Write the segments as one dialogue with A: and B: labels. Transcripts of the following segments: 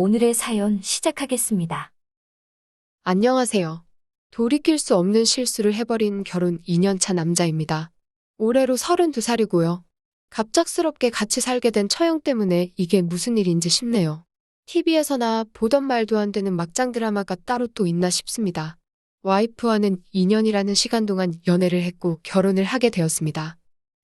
A: 오늘의 사연 시작하겠습니다.
B: 안녕하세요. 돌이킬 수 없는 실수를 해버린 결혼 2년차 남자입니다. 올해로 32살이고요. 갑작스럽게 같이 살게 된 처형 때문에 이게 무슨 일인지 싶네요. TV에서나 보던 말도 안 되는 막장 드라마가 따로 또 있나 싶습니다. 와이프와는 2년이라는 시간 동안 연애를 했고 결혼을 하게 되었습니다.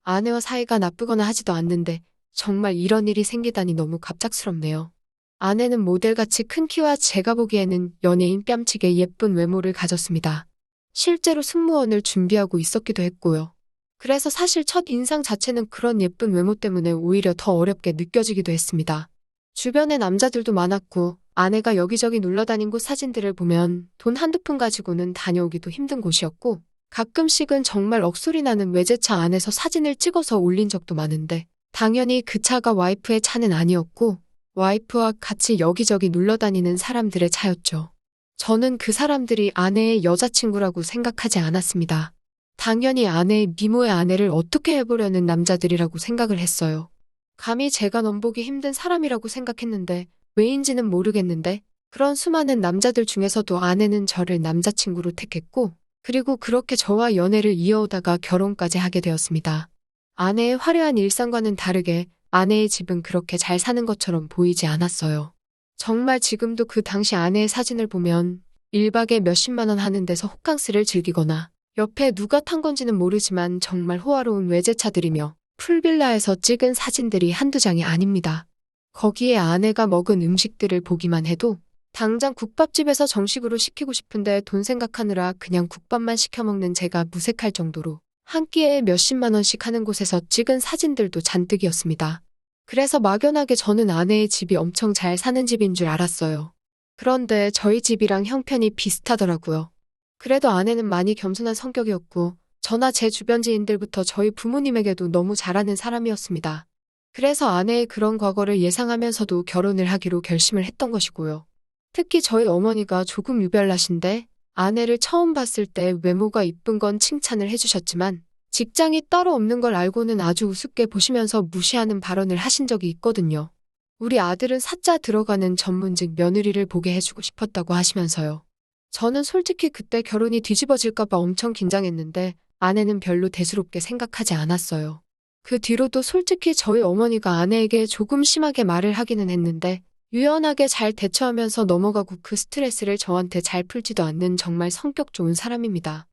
B: 아내와 사이가 나쁘거나 하지도 않는데 정말 이런 일이 생기다니 너무 갑작스럽네요. 아내는 모델같이 큰 키와 제가 보기에는 연예인 뺨치게 예쁜 외모를 가졌습니다. 실제로 승무원을 준비하고 있었기도 했고요. 그래서 사실 첫 인상 자체는 그런 예쁜 외모 때문에 오히려 더 어렵게 느껴지기도 했습니다. 주변에 남자들도 많았고 아내가 여기저기 놀러다닌 곳 사진들을 보면 돈 한두 푼 가지고는 다녀오기도 힘든 곳이었고 가끔씩은 정말 억소리 나는 외제차 안에서 사진을 찍어서 올린 적도 많은데 당연히 그 차가 와이프의 차는 아니었고 와이프와 같이 여기저기 놀러 다니는 사람들의 차였죠. 저는 그 사람들이 아내의 여자친구라고 생각하지 않았습니다. 당연히 아내의 미모의 아내를 어떻게 해보려는 남자들이라고 생각을 했어요. 감히 제가 넘보기 힘든 사람이라고 생각했는데 왜인지는 모르겠는데 그런 수많은 남자들 중에서도 아내는 저를 남자친구로 택했고 그리고 그렇게 저와 연애를 이어오다가 결혼까지 하게 되었습니다. 아내의 화려한 일상과는 다르게 아내의 집은 그렇게 잘 사는 것처럼 보이지 않았어요. 정말 지금도 그 당시 아내의 사진을 보면 1박에 몇십만 원 하는 데서 호캉스를 즐기거나 옆에 누가 탄 건지는 모르지만 정말 호화로운 외제차들이며 풀빌라에서 찍은 사진들이 한두 장이 아닙니다. 거기에 아내가 먹은 음식들을 보기만 해도 당장 국밥집에서 정식으로 시키고 싶은데 돈 생각하느라 그냥 국밥만 시켜 먹는 제가 무색할 정도로 한 끼에 몇십만 원씩 하는 곳에서 찍은 사진들도 잔뜩이었습니다. 그래서 막연하게 저는 아내의 집이 엄청 잘 사는 집인 줄 알았어요. 그런데 저희 집이랑 형편이 비슷하더라고요. 그래도 아내는 많이 겸손한 성격이었고, 저나 제 주변 지인들부터 저희 부모님에게도 너무 잘하는 사람이었습니다. 그래서 아내의 그런 과거를 예상하면서도 결혼을 하기로 결심을 했던 것이고요. 특히 저희 어머니가 조금 유별나신데, 아내를 처음 봤을 때 외모가 이쁜 건 칭찬을 해주셨지만, 직장이 따로 없는 걸 알고는 아주 우습게 보시면서 무시하는 발언을 하신 적이 있거든요. 우리 아들은 사자 들어가는 전문직 며느리를 보게 해주고 싶었다고 하시면서요. 저는 솔직히 그때 결혼이 뒤집어질까봐 엄청 긴장했는데 아내는 별로 대수롭게 생각하지 않았어요. 그 뒤로도 솔직히 저희 어머니가 아내에게 조금 심하게 말을 하기는 했는데 유연하게 잘 대처하면서 넘어가고 그 스트레스를 저한테 잘 풀지도 않는 정말 성격 좋은 사람입니다.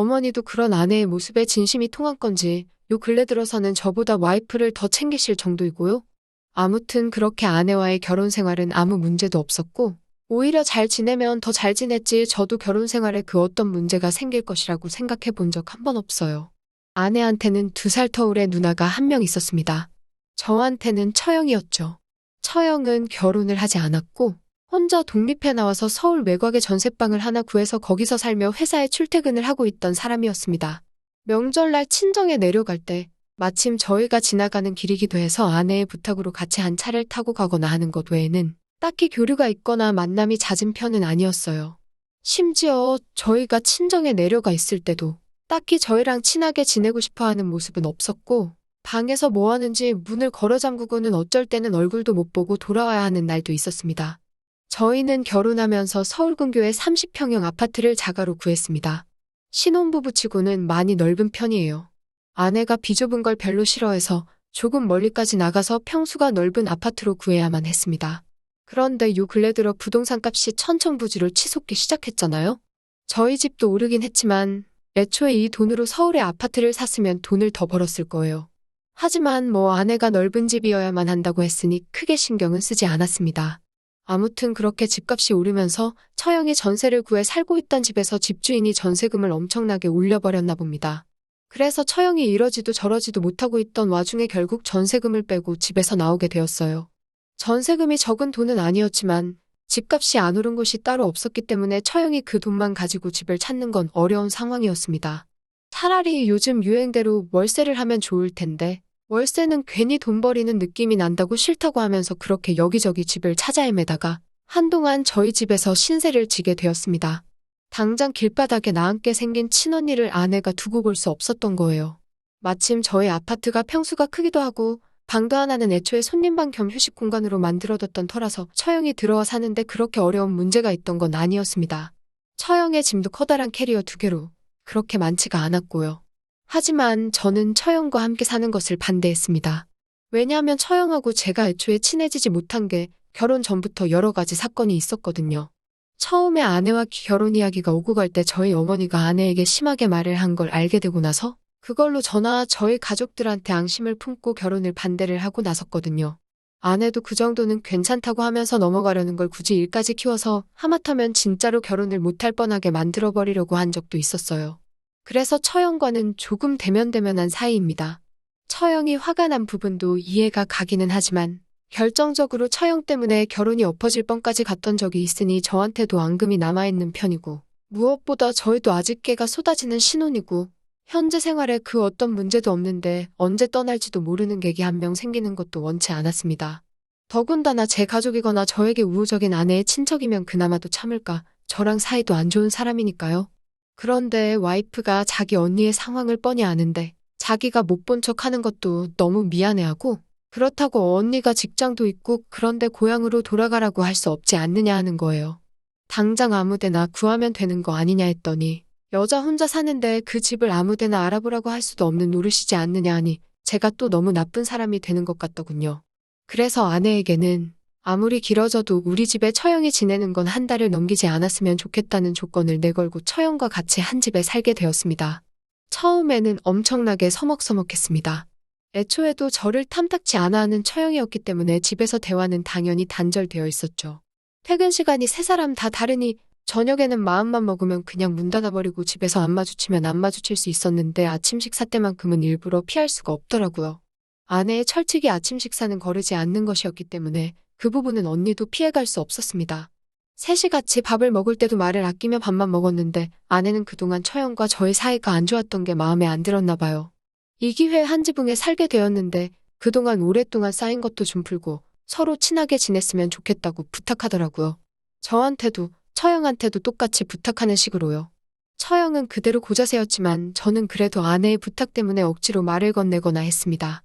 B: 어머니도 그런 아내의 모습에 진심이 통한 건지 요 근래 들어서는 저보다 와이프를 더 챙기실 정도이고요. 아무튼 그렇게 아내와의 결혼 생활은 아무 문제도 없었고 오히려 잘 지내면 더 잘 지냈지 저도 결혼 생활에 그 어떤 문제가 생길 것이라고 생각해 본 적 한 번 없어요. 아내한테는 두 살 터울의 누나가 한 명 있었습니다. 저한테는 처형이었죠. 처형은 결혼을 하지 않았고 혼자 독립해 나와서 서울 외곽에 전셋방을 하나 구해서 거기서 살며 회사에 출퇴근을 하고 있던 사람이었습니다. 명절날 친정에 내려갈 때 마침 저희가 지나가는 길이기도 해서 아내의 부탁으로 같이 한 차를 타고 가거나 하는 것 외에는 딱히 교류가 있거나 만남이 잦은 편은 아니었어요. 심지어 저희가 친정에 내려가 있을 때도 딱히 저희랑 친하게 지내고 싶어 하는 모습은 없었고 방에서 뭐 하는지 문을 걸어 잠그고는 어쩔 때는 얼굴도 못 보고 돌아와야 하는 날도 있었습니다. 저희는 결혼하면서 서울 근교의 30평형 아파트를 자가로 구했습니다. 신혼부부 치고는 많이 넓은 편이에요. 아내가 비좁은 걸 별로 싫어해서 조금 멀리까지 나가서 평수가 넓은 아파트로 구해야만 했습니다. 그런데 요 근래 들어 부동산 값이 천천부지로 치솟기 시작했잖아요? 저희 집도 오르긴 했지만 애초에 이 돈으로 서울에 아파트를 샀으면 돈을 더 벌었을 거예요. 하지만 뭐 아내가 넓은 집이어야만 한다고 했으니 크게 신경은 쓰지 않았습니다. 아무튼 그렇게 집값이 오르면서 처형이 전세를 구해 살고 있던 집에서 집주인이 전세금을 엄청나게 올려버렸나 봅니다. 그래서 처형이 이러지도 저러지도 못하고 있던 와중에 결국 전세금을 빼고 집에서 나오게 되었어요. 전세금이 적은 돈은 아니었지만 집값이 안 오른 곳이 따로 없었기 때문에 처형이 그 돈만 가지고 집을 찾는 건 어려운 상황이었습니다. 차라리 요즘 유행대로 월세를 하면 좋을 텐데 월세는 괜히 돈 버리는 느낌이 난다고 싫다고 하면서 그렇게 여기저기 집을 찾아 헤매다가 한동안 저희 집에서 신세를 지게 되었습니다. 당장 길바닥에 나앉게 생긴 친언니를 아내가 두고 볼 수 없었던 거예요. 마침 저희 아파트가 평수가 크기도 하고 방도 하나는 애초에 손님방 겸 휴식 공간으로 만들어뒀던 터라서 처형이 들어와 사는데 그렇게 어려운 문제가 있던 건 아니었습니다. 처형의 짐도 커다란 캐리어 두 개로 그렇게 많지가 않았고요. 하지만 저는 처형과 함께 사는 것을 반대했습니다. 왜냐하면 처형하고 제가 애초에 친해지지 못한 게 결혼 전부터 여러 가지 사건이 있었거든요. 처음에 아내와 결혼 이야기가 오고 갈 때 저희 어머니가 아내에게 심하게 말을 한 걸 알게 되고 나서 그걸로 저나 저희 가족들한테 앙심을 품고 결혼을 반대를 하고 나섰거든요. 아내도 그 정도는 괜찮다고 하면서 넘어가려는 걸 굳이 일까지 키워서 하마터면 진짜로 결혼을 못할 뻔하게 만들어버리려고 한 적도 있었어요. 그래서 처형과는 조금 대면대면한 사이입니다. 처형이 화가 난 부분도 이해가 가기는 하지만 결정적으로 처형 때문에 결혼이 엎어질 뻔까지 갔던 적이 있으니 저한테도 앙금이 남아있는 편이고 무엇보다 저희도 아직 깨가 쏟아지는 신혼이고 현재 생활에 그 어떤 문제도 없는데 언제 떠날지도 모르는 객이 한 명 생기는 것도 원치 않았습니다. 더군다나 제 가족이거나 저에게 우호적인 아내의 친척이면 그나마도 참을까 저랑 사이도 안 좋은 사람이니까요. 그런데 와이프가 자기 언니의 상황을 뻔히 아는데 자기가 못 본 척 하는 것도 너무 미안해하고 그렇다고 언니가 직장도 있고 그런데 고향으로 돌아가라고 할 수 없지 않느냐 하는 거예요. 당장 아무데나 구하면 되는 거 아니냐 했더니 여자 혼자 사는데 그 집을 아무데나 알아보라고 할 수도 없는 노릇이지 않느냐 하니 제가 또 너무 나쁜 사람이 되는 것 같더군요. 그래서 아내에게는 아무리 길어져도 우리 집에 처형이 지내는 건 한 달을 넘기지 않았으면 좋겠다는 조건을 내걸고 처형과 같이 한 집에 살게 되었습니다. 처음에는 엄청나게 서먹서먹했습니다. 애초에도 저를 탐탁치 않아 하는 처형이었기 때문에 집에서 대화는 당연히 단절되어 있었죠. 퇴근 시간이 세 사람 다 다르니 저녁에는 마음만 먹으면 그냥 문 닫아버리고 집에서 안 마주치면 안 마주칠 수 있었는데 아침 식사 때만큼은 일부러 피할 수가 없더라고요. 아내의 철칙이 아침 식사는 거르지 않는 것이었기 때문에 그 부분은 언니도 피해갈 수 없었습니다. 셋이 같이 밥을 먹을 때도 말을 아끼며 밥만 먹었는데 아내는 그동안 처형과 저의 사이가 안 좋았던 게 마음에 안 들었나 봐요. 이 기회에 한 지붕에 살게 되었는데 그동안 오랫동안 쌓인 것도 좀 풀고 서로 친하게 지냈으면 좋겠다고 부탁하더라고요. 저한테도 처형한테도 똑같이 부탁하는 식으로요. 처형은 그대로 고자세였지만 저는 그래도 아내의 부탁 때문에 억지로 말을 건네거나 했습니다.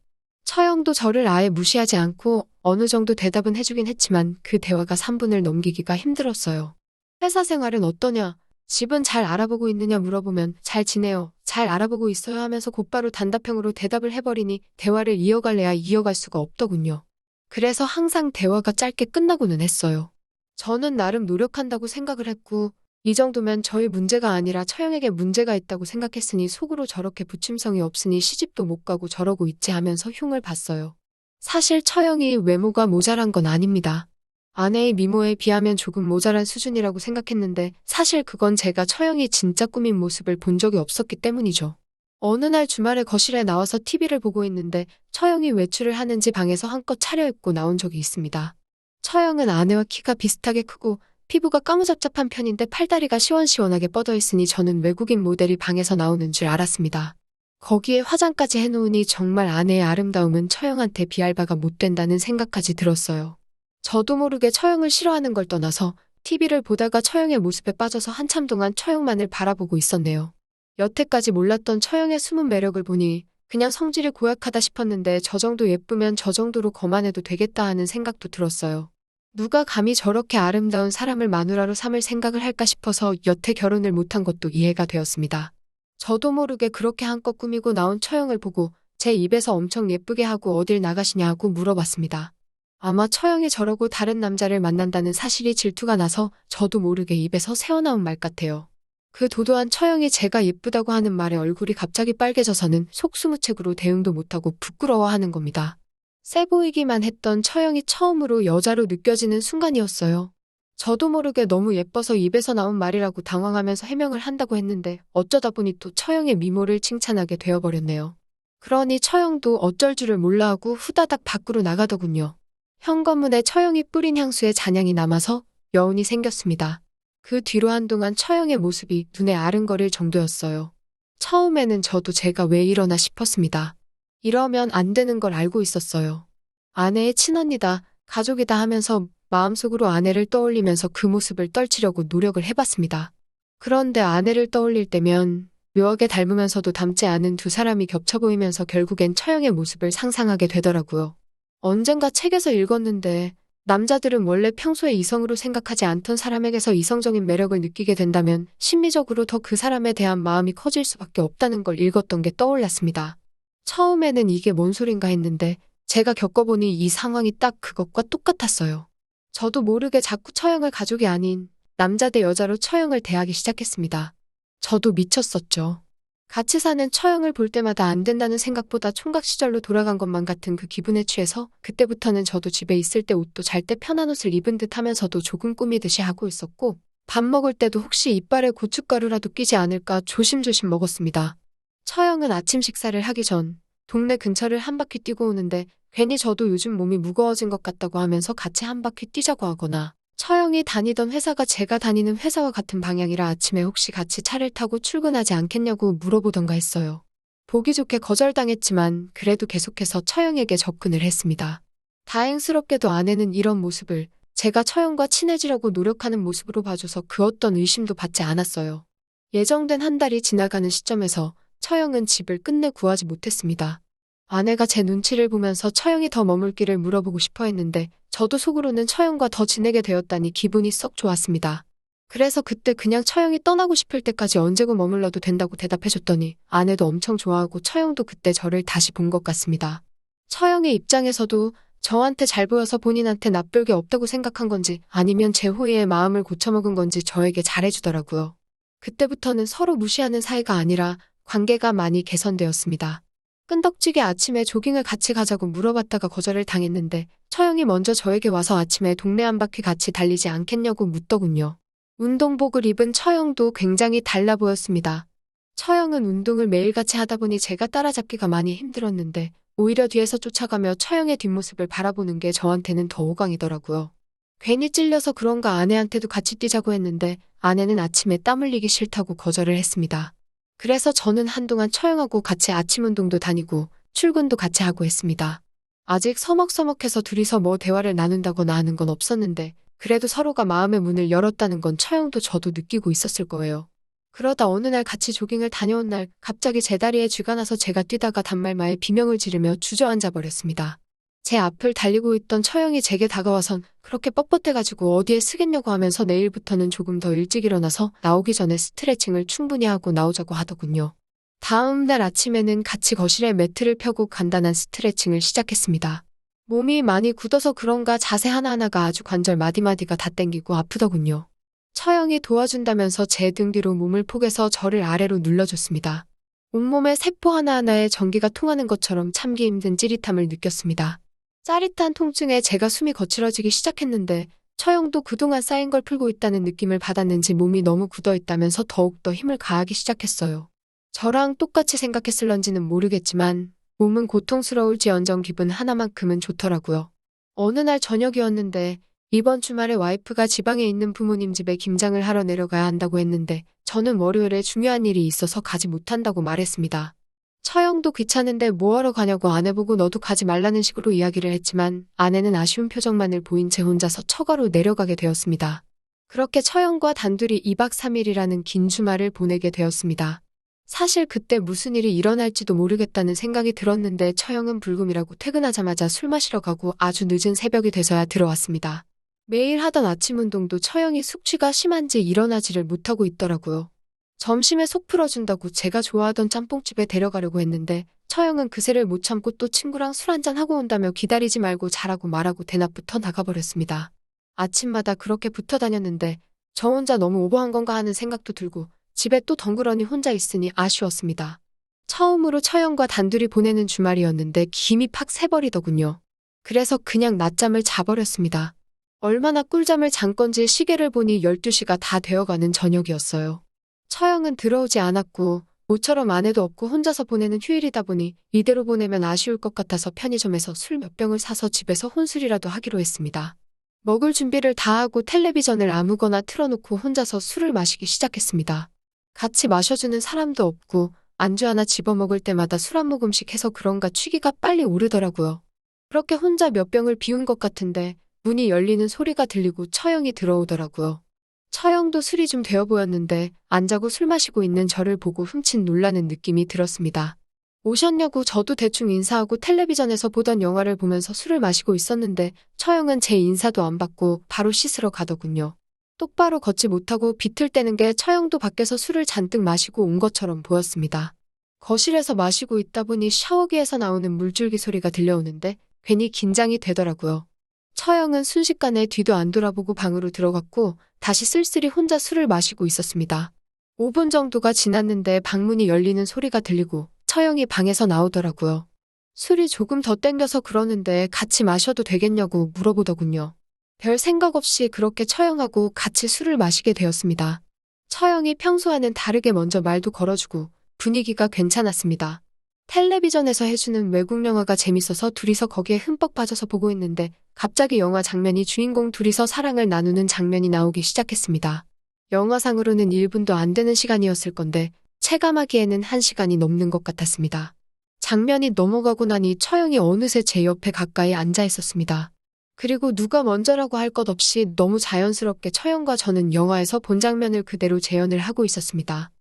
B: 처형도 저를 아예 무시하지 않고 어느 정도 대답은 해주긴 했지만 그 대화가 3분을 넘기기가 힘들었어요. 회사 생활은 어떠냐? 집은 잘 알아보고 있느냐 물어보면 잘 지내요. 잘 알아보고 있어요 하면서 곧바로 단답형으로 대답을 해버리니 대화를 이어갈래야 이어갈 수가 없더군요. 그래서 항상 대화가 짧게 끝나고는 했어요. 저는 나름 노력한다고 생각을 했고 이 정도면 저희 문제가 아니라 처형에게 문제가 있다고 생각했으니 속으로 저렇게 부침성이 없으니 시집도 못 가고 저러고 있지 하면서 흉을 봤어요. 사실 처형이 외모가 모자란 건 아닙니다. 아내의 미모에 비하면 조금 모자란 수준이라고 생각했는데 사실 그건 제가 처형이 진짜 꾸민 모습을 본 적이 없었기 때문이죠. 어느 날 주말에 거실에 나와서 TV를 보고 있는데 처형이 외출을 하는지 방에서 한껏 차려입고 나온 적이 있습니다. 처형은 아내와 키가 비슷하게 크고 피부가 까무잡잡한 편인데 팔다리가 시원시원하게 뻗어 있으니 저는 외국인 모델이 방에서 나오는 줄 알았습니다. 거기에 화장까지 해놓으니 정말 아내의 아름다움은 처형한테 비할 바가 못 된다는 생각까지 들었어요. 저도 모르게 처형을 싫어하는 걸 떠나서 TV를 보다가 처형의 모습에 빠져서 한참 동안 처형만을 바라보고 있었네요. 여태까지 몰랐던 처형의 숨은 매력을 보니 그냥 성질이 고약하다 싶었는데 저 정도 예쁘면 저 정도로 거만해도 되겠다 하는 생각도 들었어요. 누가 감히 저렇게 아름다운 사람을 마누라로 삼을 생각을 할까 싶어서 여태 결혼을 못한 것도 이해가 되었습니다. 저도 모르게 그렇게 한껏 꾸미고 나온 처형을 보고 제 입에서 엄청 예쁘게 하고 어딜 나가시냐 하고 물어봤습니다. 아마 처형이 저러고 다른 남자를 만난다는 사실이 질투가 나서 저도 모르게 입에서 새어나온 말 같아요. 그 도도한 처형이 제가 예쁘다고 하는 말에 얼굴이 갑자기 빨개져서는 속수무책으로 대응도 못하고 부끄러워하는 겁니다. 세 보이기만 했던 처형이 처음으로 여자로 느껴지는 순간이었어요. 저도 모르게 너무 예뻐서 입에서 나온 말이라고 당황하면서 해명을 한다고 했는데 어쩌다 보니 또 처형의 미모를 칭찬하게 되어버렸네요. 그러니 처형도 어쩔 줄을 몰라 하고 후다닥 밖으로 나가더군요. 현관문에 처형이 뿌린 향수에 잔향이 남아서 여운이 생겼습니다. 그 뒤로 한동안 처형의 모습이 눈에 아른거릴 정도였어요. 처음에는 저도 제가 왜 이러나 싶었습니다. 이러면 안 되는 걸 알고 있었어요. 아내의 친언니다, 가족이다 하면서 마음속으로 아내를 떠올리면서 그 모습을 떨치려고 노력을 해봤습니다. 그런데 아내를 떠올릴 때면 묘하게 닮으면서도 닮지 않은 두 사람이 겹쳐 보이면서 결국엔 처형의 모습을 상상하게 되더라고요. 언젠가 책에서 읽었는데 남자들은 원래 평소에 이성으로 생각하지 않던 사람에게서 이성적인 매력을 느끼게 된다면 심리적으로 더 그 사람에 대한 마음이 커질 수밖에 없다는 걸 읽었던 게 떠올랐습니다. 처음에는 이게 뭔 소린가 했는데 제가 겪어보니 이 상황이 딱 그것과 똑같았어요. 저도 모르게 자꾸 처형을 가족이 아닌 남자 대 여자로 처형을 대하기 시작했습니다. 저도 미쳤었죠. 같이 사는 처형을 볼 때마다 안 된다는 생각보다 총각 시절로 돌아간 것만 같은 그 기분에 취해서 그때부터는 저도 집에 있을 때 옷도 잘 때 편한 옷을 입은 듯 하면서도 조금 꾸미듯이 하고 있었고 밥 먹을 때도 혹시 이빨에 고춧가루라도 끼지 않을까 조심조심 먹었습니다. 처형은 아침 식사를 하기 전 동네 근처를 한 바퀴 뛰고 오는데 괜히 저도 요즘 몸이 무거워진 것 같다고 하면서 같이 한 바퀴 뛰자고 하거나 처형이 다니던 회사가 제가 다니는 회사와 같은 방향이라 아침에 혹시 같이 차를 타고 출근하지 않겠냐고 물어보던가 했어요. 보기 좋게 거절당했지만 그래도 계속해서 처형에게 접근을 했습니다. 다행스럽게도 아내는 이런 모습을 제가 처형과 친해지려고 노력하는 모습으로 봐줘서 그 어떤 의심도 받지 않았어요. 예정된 한 달이 지나가는 시점에서 처형은 집을 끝내 구하지 못했습니다. 아내가 제 눈치를 보면서 처형이 더 머물기를 물어보고 싶어 했는데 저도 속으로는 처형과 더 지내게 되었다니 기분이 썩 좋았습니다. 그래서 그때 그냥 처형이 떠나고 싶을 때까지 언제고 머물러도 된다고 대답해줬더니 아내도 엄청 좋아하고 처형도 그때 저를 다시 본 것 같습니다. 처형의 입장에서도 저한테 잘 보여서 본인한테 나쁠 게 없다고 생각한 건지 아니면 제 호의에 마음을 고쳐먹은 건지 저에게 잘해주더라고요. 그때부터는 서로 무시하는 사이가 아니라 관계가 많이 개선되었습니다. 끈덕지게 아침에 조깅을 같이 가자고 물어봤다가 거절을 당했는데 처형이 먼저 저에게 와서 아침에 동네 한 바퀴 같이 달리지 않겠냐고 묻더군요. 운동복을 입은 처형도 굉장히 달라 보였습니다. 처형은 운동을 매일같이 하다 보니 제가 따라잡기가 많이 힘들었는데 오히려 뒤에서 쫓아가며 처형의 뒷모습을 바라보는 게 저한테는 더 오강이더라고요. 괜히 찔려서 그런가 아내한테도 같이 뛰자고 했는데 아내는 아침에 땀 흘리기 싫다고 거절을 했습니다. 그래서 저는 한동안 처형하고 같이 아침 운동도 다니고 출근도 같이 하고 했습니다. 아직 서먹서먹해서 둘이서 뭐 대화를 나눈다거나 하는 건 없었는데 그래도 서로가 마음의 문을 열었다는 건 처형도 저도 느끼고 있었을 거예요. 그러다 어느 날 같이 조깅을 다녀온 날 갑자기 제 다리에 쥐가 나서 제가 뛰다가 단말마에 비명을 지르며 주저앉아 버렸습니다. 제 앞을 달리고 있던 처형이 제게 다가와선 그렇게 뻣뻣해가지고 어디에 쓰겠냐고 하면서 내일부터는 조금 더 일찍 일어나서 나오기 전에 스트레칭을 충분히 하고 나오자고 하더군요. 다음 날 아침에는 같이 거실에 매트를 펴고 간단한 스트레칭을 시작했습니다. 몸이 많이 굳어서 그런가 자세 하나하나가 아주 관절 마디마디가 다 땡기고 아프더군요. 처형이 도와준다면서 제 등 뒤로 몸을 포개서 저를 아래로 눌러줬습니다. 온몸의 세포 하나하나에 전기가 통하는 것처럼 참기 힘든 찌릿함을 느꼈습니다. 짜릿한 통증에 제가 숨이 거칠어지기 시작했는데 처형도 그동안 쌓인 걸 풀고 있다는 느낌을 받았는지 몸이 너무 굳어 있다면서 더욱더 힘을 가하기 시작했어요. 저랑 똑같이 생각했을런지는 모르겠지만 몸은 고통스러울지언정 기분 하나만큼은 좋더라고요. 어느 날 저녁이었는데 이번 주말에 와이프가 지방에 있는 부모님 집에 김장을 하러 내려가야 한다고 했는데 저는 월요일에 중요한 일이 있어서 가지 못한다고 말했습니다. 처형도 귀찮은데 뭐하러 가냐고 아내 보고 너도 가지 말라는 식으로 이야기를 했지만 아내는 아쉬운 표정만을 보인 채 혼자서 처가로 내려가게 되었습니다. 그렇게 처형과 단둘이 2박 3일이라는 긴 주말을 보내게 되었습니다. 사실 그때 무슨 일이 일어날지도 모르겠다는 생각이 들었는데 처형은 불금이라고 퇴근하자마자 술 마시러 가고 아주 늦은 새벽이 돼서야 들어왔습니다. 매일 하던 아침 운동도 처형이 숙취가 심한지 일어나지를 못하고 있더라고요. 점심에 속 풀어준다고 제가 좋아하던 짬뽕집에 데려가려고 했는데 처형은 그새를 못 참고 또 친구랑 술 한잔 하고 온다며 기다리지 말고 자라고 말하고 대낮부터 나가버렸습니다. 아침마다 그렇게 붙어 다녔는데 저 혼자 너무 오버한 건가 하는 생각도 들고 집에 또 덩그러니 혼자 있으니 아쉬웠습니다. 처음으로 처형과 단둘이 보내는 주말이었는데 김이 팍 새버리더군요. 그래서 그냥 낮잠을 자버렸습니다. 얼마나 꿀잠을 잔 건지 시계를 보니 12시가 다 되어가는 저녁이었어요. 처형은 들어오지 않았고 모처럼 아내도 없고 혼자서 보내는 휴일이다 보니 이대로 보내면 아쉬울 것 같아서 편의점에서 술 몇 병을 사서 집에서 혼술이라도 하기로 했습니다. 먹을 준비를 다 하고 텔레비전을 아무거나 틀어놓고 혼자서 술을 마시기 시작했습니다. 같이 마셔주는 사람도 없고 안주 하나 집어먹을 때마다 술 한 모금씩 해서 그런가 취기가 빨리 오르더라고요. 그렇게 혼자 몇 병을 비운 것 같은데 문이 열리는 소리가 들리고 처형이 들어오더라고요. 처형도 술이 좀 되어 보였는데 안 자고 술 마시고 있는 저를 보고 훔친 놀라는 느낌이 들었습니다. 오셨냐고 저도 대충 인사하고 텔레비전에서 보던 영화를 보면서 술을 마시고 있었는데 처형은 제 인사도 안 받고 바로 씻으러 가더군요. 똑바로 걷지 못하고 비틀대는 게 처형도 밖에서 술을 잔뜩 마시고 온 것처럼 보였습니다. 거실에서 마시고 있다 보니 샤워기에서 나오는 물줄기 소리가 들려오는데 괜히 긴장이 되더라고요. 처형은 순식간에 뒤도 안 돌아보고 방으로 들어갔고 다시 쓸쓸히 혼자 술을 마시고 있었습니다. 5분 정도가 지났는데 방문이 열리는 소리가 들리고 처형이 방에서 나오더라고요. 술이 조금 더 땡겨서 그러는데 같이 마셔도 되겠냐고 물어보더군요. 별 생각 없이 그렇게 처형하고 같이 술을 마시게 되었습니다. 처형이 평소와는 다르게 먼저 말도 걸어주고 분위기가 괜찮았습니다. 텔레비전에서 해주는 외국 영화가 재밌어서 둘이서 거기에 흠뻑 빠져서 보고 있는데 갑자기 영화 장면이 주인공 둘이서 사랑을 나누는 장면이 나오기 시작했습니다. 영화상으로는 1분도 안 되는 시간이었을 건데 체감하기에는 1시간이 넘는 것 같았습니다. 장면이 넘어가고 나니 처형이 어느새 제 옆에 가까이 앉아 있었습니다. 그리고 누가 먼저라고 할 것 없이 너무 자연스럽게 처형과 저는 영화에서 본 장면을 그대로 재현을 하고 있었습니다.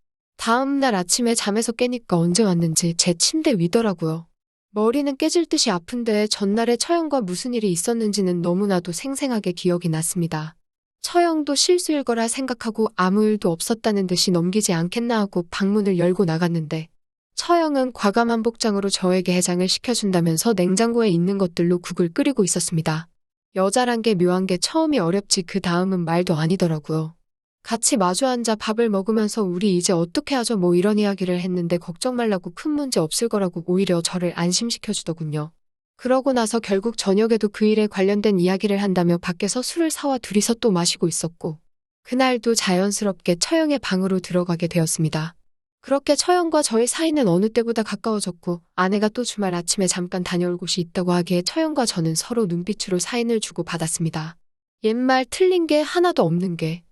B: 다음 날 아침에 잠에서 깨니까 언제 왔는지 제 침대 위더라고요. 머리는 깨질 듯이 아픈데 전날에 처형과 무슨 일이 있었는지는 너무나도 생생하게 기억이 났습니다. 처형도 실수일 거라 생각하고 아무 일도 없었다는 듯이 넘기지 않겠나 하고 방문을 열고 나갔는데 처형은 과감한 복장으로 저에게 해장을 시켜준다면서 냉장고에 있는 것들로 국을 끓이고 있었습니다. 여자란 게 묘한 게 처음이 어렵지 그 다음은 말도 아니더라고요. 같이 마주 앉아 밥을 먹으면서 우리 이제 어떻게 하죠 뭐 이런 이야기를 했는데 걱정 말라고 큰 문제 없을 거라고 오히려 저를 안심시켜 주더군요. 그러고 나서 결국 저녁에도 그 일에 관련된 이야기를 한다며 밖에서 술을 사와 둘이서 또 마시고 있었고 그날도 자연스럽게 처형의 방으로 들어가게 되었습니다. 그렇게 처형과 저의 사이는 어느 때보다 가까워졌고 아내가 또 주말 아침에 잠깐 다녀올 곳이 있다고 하기에 처형과 저는 서로 눈빛으로 사인을 주고 받았습니다. 옛말 틀린 게 하나도 없는 게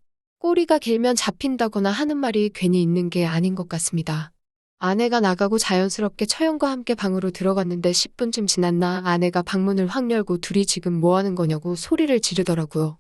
B: 꼬리가 길면 잡힌다거나 하는 말이 괜히 있는 게 아닌 것 같습니다. 아내가 나가고 자연스럽게 처형과 함께 방으로 들어갔는데 10분쯤 지났나 아내가 방문을 확 열고 둘이 지금 뭐 하는 거냐고 소리를 지르더라고요.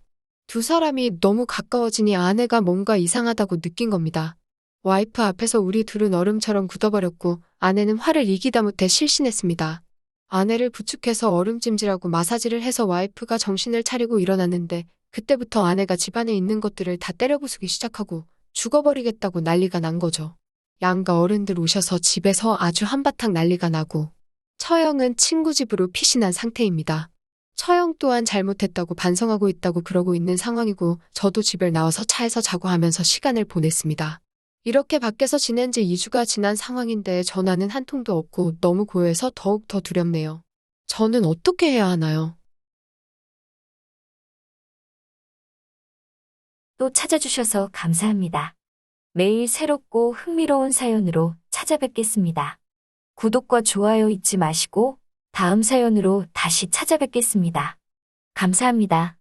B: 두 사람이 너무 가까워지니 아내가 뭔가 이상하다고 느낀 겁니다. 와이프 앞에서 우리 둘은 얼음처럼 굳어버렸고 아내는 화를 이기다 못해 실신했습니다. 아내를 부축해서 얼음찜질하고 마사지를 해서 와이프가 정신을 차리고 일어났는데 그때부터 아내가 집안에 있는 것들을 다 때려부수기 시작하고 죽어버리겠다고 난리가 난 거죠. 양가 어른들 오셔서 집에서 아주 한바탕 난리가 나고 처형은 친구 집으로 피신 한 상태입니다. 처형 또한 잘못했다고 반성하고 있다고 그러고 있는 상황이고 저도 집을 나와서 차에서 자고 하면서 시간을 보냈습니다. 이렇게 밖에서 지낸 지 2주가 지난 상황인데 전화는 한 통도 없고 너무 고요해서 더욱 더 두렵네요. 저는 어떻게 해야 하나요?
A: 또 찾아주셔서 감사합니다. 매일 새롭고 흥미로운 사연으로 찾아뵙겠습니다. 구독과 좋아요 잊지 마시고 다음 사연으로 다시 찾아뵙겠습니다. 감사합니다.